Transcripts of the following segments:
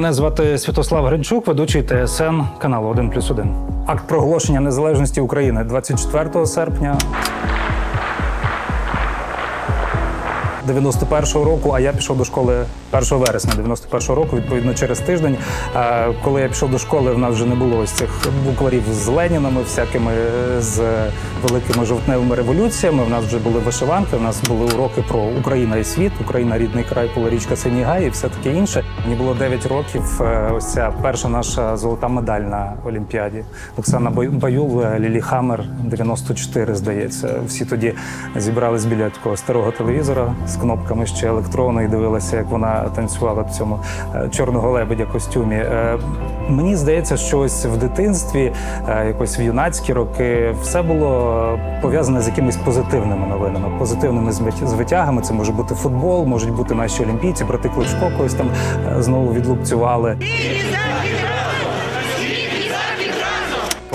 Мене звати Святослав Гринчук, ведучий ТСН каналу 1 плюс 1. Акт проголошення незалежності України 24 серпня 91-го року, а я пішов до школи 1 вересня 91-го року, відповідно через тиждень. Е, Коли я пішов до школи, в нас вже не було ось цих букварів з Ленінами, всякими з великими жовтневими революціями. В нас вже були вишиванки, в нас були уроки про Україна і світ, Україна рідний край, поларічка Синій Гай і все таке інше. Мені було 9 років. е, Ось ця перша наша золота медаль на Олімпіаді. Оксана Баю- Баюл, е, Лілі Хаммер, 94, здається. Всі тоді зібрались біля такого старого телевізора з кнопками ще електронно і дивилися, як вона танцювала в цьому е, чорного лебедя костюмі. Е, Мені здається, що ось в дитинстві, е, якось в юнацькі роки, все було пов'язане з якимись позитивними новинами, позитивними звитягами. Це може бути футбол, можуть бути наші олімпійці, брати Кличко когось там знову відлупцювали.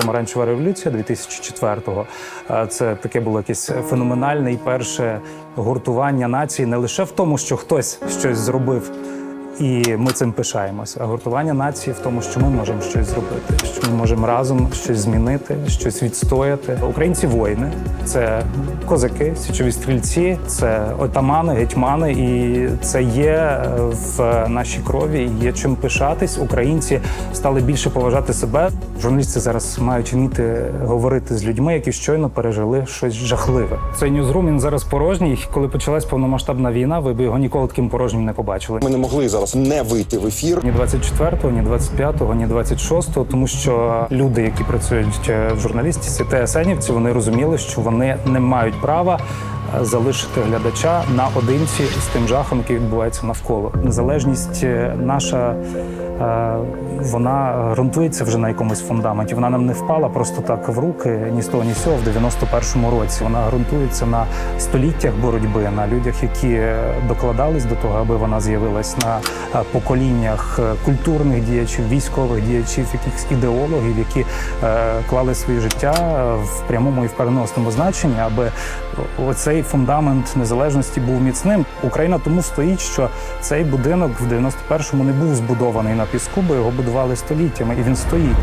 Помаранчева революція 2004-го. Е, Це таке було якесь феноменальне і перше гуртування нації не лише в тому, що хтось щось зробив. І ми цим пишаємось. А гуртування нації в тому, що ми можемо щось зробити, що ми можемо разом щось змінити, щось відстояти. Українці воїни це козаки, січові стрільці, це отамани, гетьмани, і це є е, в нашій крові. Є чим пишатись. Українці стали більше поважати себе. Журналісти зараз мають вміти говорити з людьми, які щойно пережили щось жахливе. Цей ньюзрум він зараз порожній. Коли почалась повномасштабна війна, ви б його ніколи таким порожнім не побачили. Ми не могли зараз не вийти в ефір. Ні 24-го, ні 25-го, ні 26-го, тому що люди, які працюють е, в журналістиці, ТСНівці, вони розуміли, що вони не мають права залишити глядача наодинці з тим жахом, який відбувається навколо. Незалежність е, наша. е, Вона ґрунтується вже на якомусь фундаменті. Вона нам не впала просто так в руки ні з того, ні з цього в 91-му році. Вона ґрунтується на століттях боротьби, на людях, які докладались до того, аби вона з'явилась на е, поколіннях культурних діячів, військових діячів, якихось ідеологів, які клали свої життя в прямому і в переносному значенні, аби оцей фундамент незалежності був міцним. Україна тому стоїть, що цей будинок в 91-му не був збудований на піску, бо його будували століттями, і він стоїть.